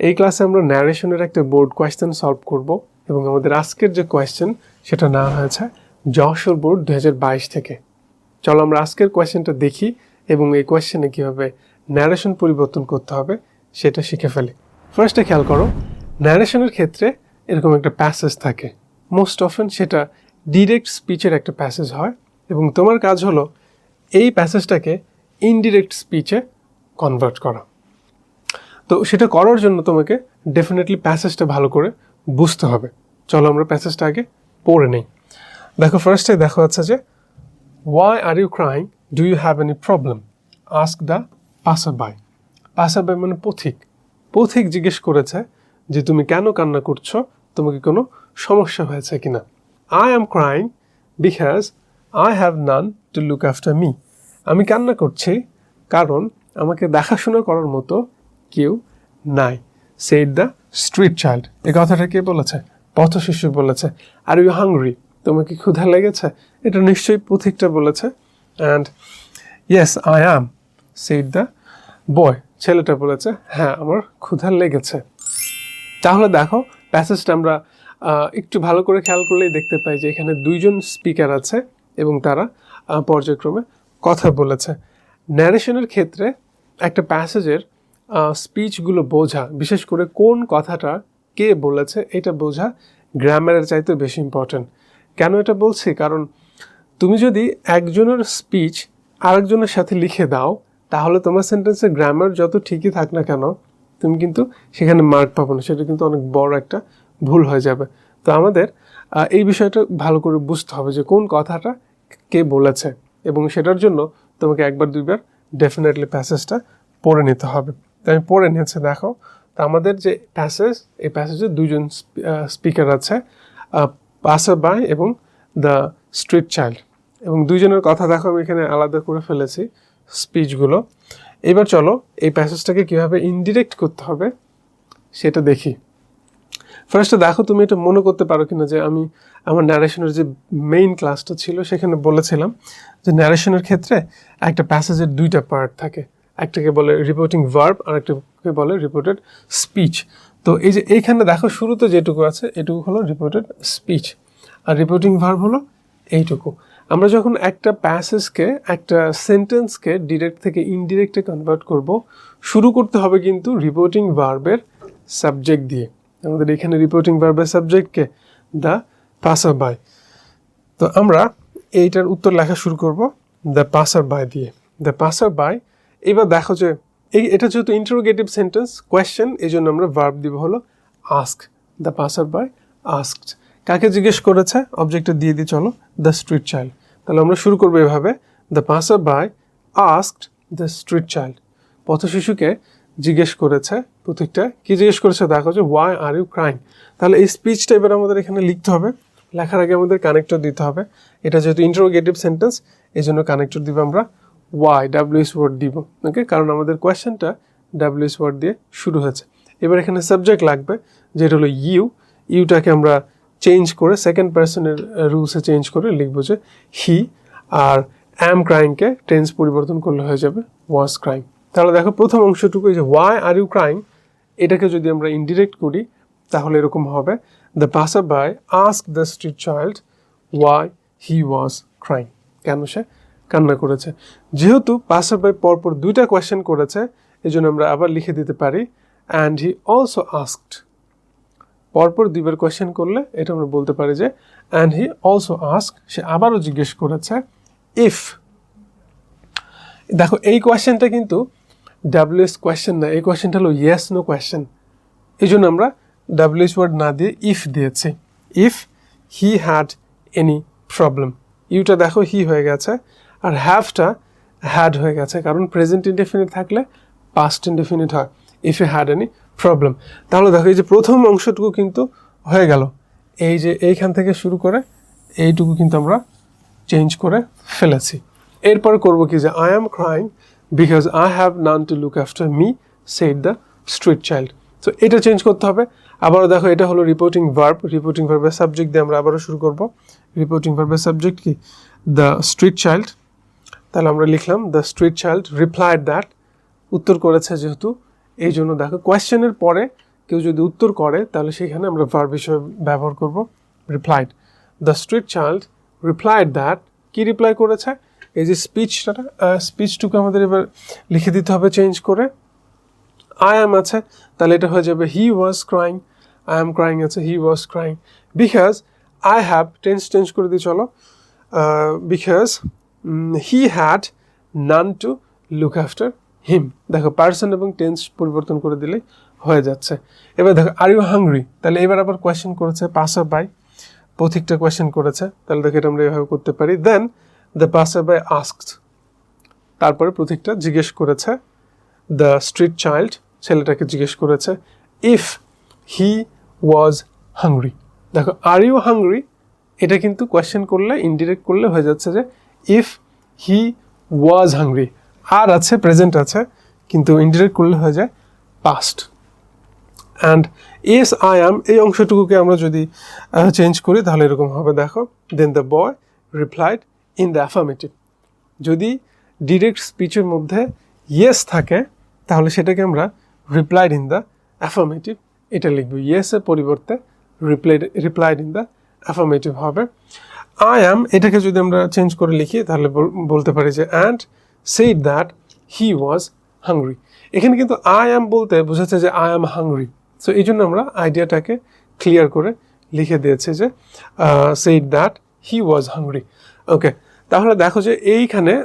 এই ক্লাসে আমরা ন্যারেশনের একটা বোর্ড কোয়েশ্চেন সলভ করব এবং আমাদের আজকের যে কোয়েশ্চেন সেটা নেওয়া হয়েছে যশোর বোর্ড দু হাজার বাইশ থেকে। চলো আমরা আজকের কোয়েশ্চেনটা দেখি এবং এই কোয়েশ্চেনে কীভাবে ন্যারেশন পরিবর্তন করতে হবে, সেটা শিখে ফেলি। ফার্স্টে খেয়াল করো ন্যারেশনের ক্ষেত্রে এরকম একটা প্যাসেজ থাকে। মোস্ট অফেন সেটা ডিরেক্ট স্পিচের একটা প্যাসেজ হয় এবং তোমার কাজ হলো এই প্যাসেজটাকে ইনডিরেক্ট স্পিচে কনভার্ট করা। তো সেটা করার জন্য তোমাকে ডেফিনেটলি প্যাসেজটা ভালো করে বুঝতে হবে। চলো আমরা প্যাসেজটা আগে পড়ে নেই। দেখো ফার্স্টে দেখা যাচ্ছে যে why are you crying do you have any problem ask the passer by passer by মানে পথিক। পথিক জিজ্ঞেস করেছে যে, তুমি কেন কান্না করছ? তোমাকে কোনো সমস্যা হয়েছে কিনা? I am crying because I have none to look after me আমি কান্না করছি কারণ আমাকে দেখাশোনা করার মতো কেউ নাই। সেড দ্য স্ট্রিট চাইল্ড এই কথাটা কে বলেছে? পথ শিশু বলেছে। আর ইউ হাংরি তোমাকে ক্ষুধা লেগেছে? এটা নিশ্চয়ই পথিকটা বলেছে। And yes I am said the boy ছেলেটা বলেছে হ্যাঁ আমার ক্ষুধা লেগেছে। তাহলে দেখো প্যাসেজটা আমরা একটু ভালো করে খেয়াল করলেই দেখতে পাই যে এখানে দুইজন স্পিকার আছে এবং তারা পর্যায়ক্রমে কথা বলেছে। ন্যারেশনের ক্ষেত্রে একটা প্যাসেজের স্পিচগুলো বোঝা, বিশেষ করে কোন কথাটা কে বলেছে, এটা বোঝা গ্রামারের চাইতে বেশি ইম্পর্ট্যান্ট কেন এটা বলছি? কারণ তুমি যদি একজনের স্পিচ আরেকজনের সাথে লিখে দাও, তাহলে তোমার সেন্টেন্সের গ্রামার যত ঠিকই থাক না কেন, তুমি কিন্তু সেখানে মার্ক পাবো না। সেটা কিন্তু অনেক বড় একটা ভুল হয়ে যাবে। তো আমাদের এই বিষয়টা ভালো করে বুঝতে হবে যে কোন কথাটা কে বলেছে। এবং সেটার জন্য তোমাকে একবার দুইবার ডেফিনেটলি প্যাসেজটা পড়ে নিতে হবে। তো আমি পড়ে নিয়েছি, দেখো। তো আমাদের যে প্যাসেজ এই প্যাসেজে দুজন স্পিকার আছে পাসার বাই এবং দ্য স্ট্রিট চাইল্ড এবং দুইজনের কথা, দেখো, আমি এখানে আলাদা করে ফেলেছি স্পিচগুলো এবার চলো, এই প্যাসেজটাকে কীভাবে ইনডিরেক্ট করতে হবে, সেটা দেখি। ফার্স্টে দেখো, তুমি এটা মনে করতে পারো কিনা যে আমি আমার ন্যারেশনের যে মেইন ক্লাসটা ছিল, সেখানে বলেছিলাম যে ন্যারেশনের ক্ষেত্রে একটা প্যাসেজের দুইটা পার্ট থাকে। একটাকে বলে রিপোর্টিং ভার্ব আর একটাকে বলে রিপোর্টেড স্পিচ তো এই যে এইখানে দেখো শুরুতে যেটুকু আছে, এটুকু হলো রিপোর্টেড স্পিচ আর রিপোর্টিং ভার্ব হলো এইটুকু। আমরা যখন একটা প্যাসেজকে একটা সেন্টেন্সকে ডিরেক্ট থেকে ইনডিরেক্টে কনভার্ট করব, শুরু করতে হবে কিন্তু রিপোর্টিং ভার্বের সাবজেক্ট দিয়ে। আমাদের এখানে রিপোর্টিং ভার্বের সাবজেক্টকে দ্য পাসার বাই তো আমরা এইটার উত্তর লেখা শুরু করব দ্য পাসার বাই দিয়ে। দ্য পাসার বাই এবার দেখো যে, এই এটা যেহেতু ইন্টারোগেটিভ সেন্টেন্স কোয়েশ্চেন এই জন্য আমরা ভার্ব দিব হলো ask the passer by asked কাকে জিজ্ঞেস করেছে? অবজেক্টটা দিয়ে দিই চলো দ্য স্ট্রিট চাইল্ড তাহলে আমরা শুরু করব এভাবে। The passer by asked the street child পথ শিশুকে জিজ্ঞেস করেছে প্রত্যেকটা। কি জিজ্ঞেস করেছে? দেখো যে ওয়াই আর ইউ ক্রাইং তাহলে এই স্পিচটা এবার আমাদের এখানে লিখতে হবে। লেখার আগে আমাদের কানেক্টর দিতে হবে। এটা যেহেতু ইন্টারোগেটিভ সেন্টেন্স এই জন্য কানেক্টর দিব আমরা। ওয়াই ডাব্লিউএস ওয়ার্ড দিব? ওকে কারণ আমাদের কোয়েশ্চেনটা ডাব্লিউএস ওয়ার্ড দিয়ে শুরু হয়েছে। এবার এখানে সাবজেক্ট লাগবে, যেটা হলো ইউ ইউটাকে আমরা চেঞ্জ করে সেকেন্ড পার্সনের রুলসে চেঞ্জ করে লিখব যে হি আর অ্যাম ক্রাইমকে টেন্স পরিবর্তন করলে হয়ে যাবে ওয়াজ ক্রাইম তাহলে দেখো প্রথম অংশটুকু যে ওয়াই আর ইউ ক্রাইম এটাকে যদি আমরা ইনডিরেক্ট করি, তাহলে এরকম হবে the passer by ask the street child why he was crying কেন সে? কান্না করেছে। যেহেতু পাসার বাই পরপর দুইটা কোয়েশ্চেন করেছে এই জন্য আমরা আবার লিখে দিতে পারি। অ্যান্ড হি অলসো আস্কড পরপর দুইবার কোয়েশ্চেন করলে এটা আমরা বলতে পারি যে অ্যান্ড হি অলসো আস্ক সে আবারও জিজ্ঞেস করেছে ইফ দেখো, এই কোয়েশ্চেনটা কিন্তু ডাব্লিউএস কোয়েশ্চেন না, এই কোয়েশ্চেনটা হলো ইয়েস নো কোয়েশ্চেন এই জন্য আমরা ডাব্লিউএস ওয়ার্ড না দিয়ে ইফ দিয়েছি। If he had any problem Yuta দেখো হি হয়ে গেছে। আর হ্যাভটা হ্যাড হয়ে গেছে, কারণ প্রেজেন্ট ইনডেফিনিট থাকলে পাস্ট ইনডেফিনিট হয় if he had any problem তাহলে দেখো, এই যে প্রথম অংশটুকু কিন্তু হয়ে গেল। এই যে এইখান থেকে শুরু করে এইটুকু কিন্তু আমরা চেঞ্জ করে ফেলেছি। এরপর করব কি যে I am crying because I have none to look after me said the street child তো এটা চেঞ্জ করতে হবে। আবারও দেখো, এটা হলো রিপোর্টিং ভার্ব রিপোর্টিং ভার্বের সাবজেক্ট দিয়ে আমরা আবারও শুরু করব। রিপোর্টিং ভার্বের সাবজেক্ট কি? দ্য স্ট্রিট চাইল্ড তাহলে আমরা লিখলাম the street child replied that উত্তর করেছে যেহেতু, এই জন্য দেখো, কোয়েশ্চেনের পরে কেউ যদি উত্তর করে, তাহলে সেখানে আমরা ভার্ব হিসেবে ব্যবহার করব replied the street child replied that কি রিপ্লাই করেছে? এই যে স্পিচটা স্পিচটুকু আমাদের এবার লিখে দিতে হবে চেঞ্জ করে। আই অ্যাম আছে, তাহলে এটা হয়ে যাবে he was crying I am crying আছে he was crying because I have tense change করে দিই চলো because he had none to look after him দেখো পার্সন এবং টেন্স পরিবর্তন করে দিলেই হয়ে যাচ্ছে। এবার দেখো আর ইউ হাংরি তাহলে এবার আবার কোয়েশ্চেন করেছে পাসার বাই পথিকটা কোয়েশ্চেন করেছে, তাহলে দেখো এটা আমরা এভাবে করতে পারি। Then the passer by asked তারপরে প্রতীকটা জিজ্ঞেস করেছে দ্য স্ট্রিট চাইল্ড ছেলেটাকে জিজ্ঞেস করেছে ইফ হি ওয়াজ হাংরি দেখো আর ইউ হাংরি এটা কিন্তু কোয়েশ্চেন করলে ইনডিরেক্ট করলে হয়ে যাচ্ছে যে ইফ হি ওয়াজ হাংরি আর আছে প্রেজেন্ট আছে, কিন্তু ইনডিরেক্ট করলে হয়ে যায় past and as I am এই অংশটুকুকে আমরা যদি চেঞ্জ করি, তাহলে এরকম হবে, দেখো। Then the boy replied in the affirmative যদি ডিরেক্ট স্পিচের মধ্যে ইয়েস থাকে, তাহলে সেটাকে আমরা রিপ্লাইড ইন দ্য অ্যাফার্মেটিভ এটা লিখব। ইয়েসের পরিবর্তে replied replied in the affirmative হবে। আই অ্যাম এটাকে যদি আমরা চেঞ্জ করে লিখি, তাহলে বল- বলতে পারি যে and said that he was hungry এখানে কিন্তু আই অ্যাম বলতে বোঝাচ্ছে যে আই অ্যাম হাংরি সো এই জন্য আমরা আইডিয়াটাকে ক্লিয়ার করে লিখে দিয়েছে যে said that he was hungry okay তাহলে দেখো যে, এইখানে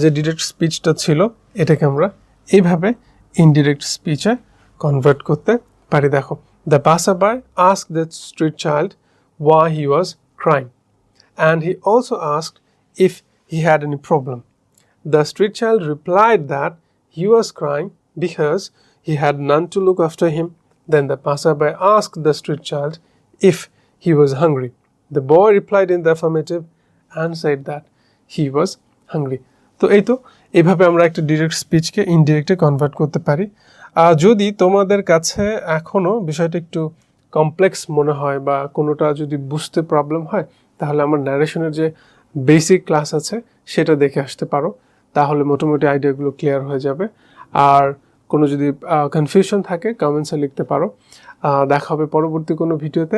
যে ডিরেক্ট স্পিচটা ছিল, এটাকে আমরা এইভাবে ইনডিরেক্ট স্পিচে কনভার্ট করতে পারি। দেখো the passer by ask the street child ওয়া he was crime and he also asked if he had any problem. The street child replied that he was crying because he had none to look after him. Then the passerby asked the street child if he was hungry. The boy replied in the affirmative and said that he was hungry. তো এই তো এইভাবে আমরা একটা direct স্পিচকে ইনডিরেক্টে convert করতে পারি আর যদি তোমাদের কাছে এখনও বিষয়টা একটু কমপ্লেক্স মনে হয় বা কোনোটা যদি বুঝতে প্রবলেম হয়, তাহলে আমার ন্যারেশনের যে বেসিক ক্লাস আছে, সেটা দেখে আসতে পারো। তাহলে মোটামুটি আইডিয়াগুলো ক্লিয়ার হয়ে যাবে। আর কোনো যদি কনফিউশন থাকে কমেন্টসে লিখতে পারো। দেখা হবে পরবর্তী কোনো ভিডিওতে